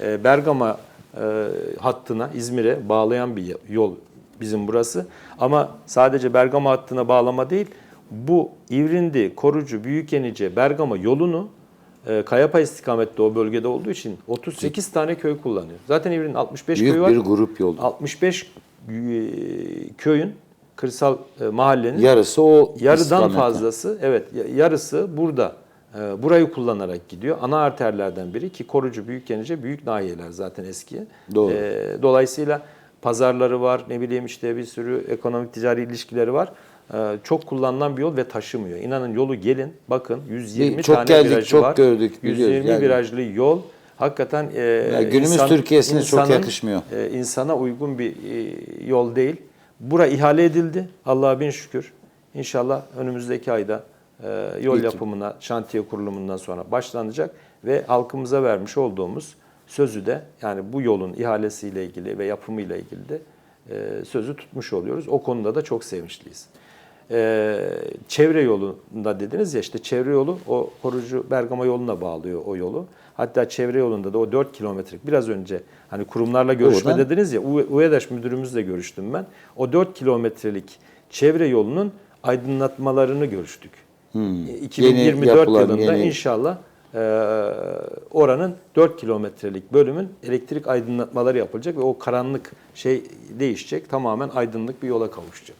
e, Bergama e, hattına, İzmir'e bağlayan bir yol bizim burası. Ama sadece Bergama hattına bağlama değil, bu İvrindi, Korucu, Büyükenice, Bergama yolunu e, Kayapa istikamette o bölgede olduğu için 38 tane köy kullanıyor. Zaten İvrin'in 65 Büyük köyü var. bir grup yol. 65 e, köyün kırsal mahallenin Yarısı o yarıdan fazlası evet ya- yarısı burada burayı kullanarak gidiyor. Ana arterlerden biri ki Korucu, Büyükgenice büyük nahiyeler zaten eski. Doğru. E, dolayısıyla pazarları var, ne bileyim işte bir sürü ekonomik ticari ilişkileri var. E, çok kullanılan bir yol ve taşımıyor. İnanın yolu gelin bakın 120 Çok tane geldik, virajı çok var. gördük, biliyoruz 120 yani. virajlı yol hakikaten e, Ya günümüz Türkiye'sine çok insanın, yakışmıyor. e, insana uygun bir e, yol değil. Bura ihale edildi. Allah'a bin şükür. İnşallah önümüzdeki ayda e, yol İlk- yapımına, şantiye kurulumundan sonra başlanacak ve halkımıza vermiş olduğumuz sözü de yani bu yolun ihalesiyle ilgili ve yapımıyla ilgili de e, sözü tutmuş oluyoruz. O konuda da çok sevinçliyiz. E, çevre yolunda dediniz ya işte çevre yolu o Korucu Bergama yoluna bağlıyor o yolu. Hatta çevre yolunda da o 4 kilometrelik biraz önce hani kurumlarla görüşme Oradan- dediniz ya UEDAŞ müdürümüzle görüştüm ben. O 4 kilometrelik çevre yolunun aydınlatmalarını görüştük. Hmm. E, Yeni 2024 yapılan, yılında yeni- inşallah e, oranın 4 kilometrelik bölümün elektrik aydınlatmaları yapılacak ve o karanlık şey değişecek. Tamamen aydınlık bir yola kavuşacak.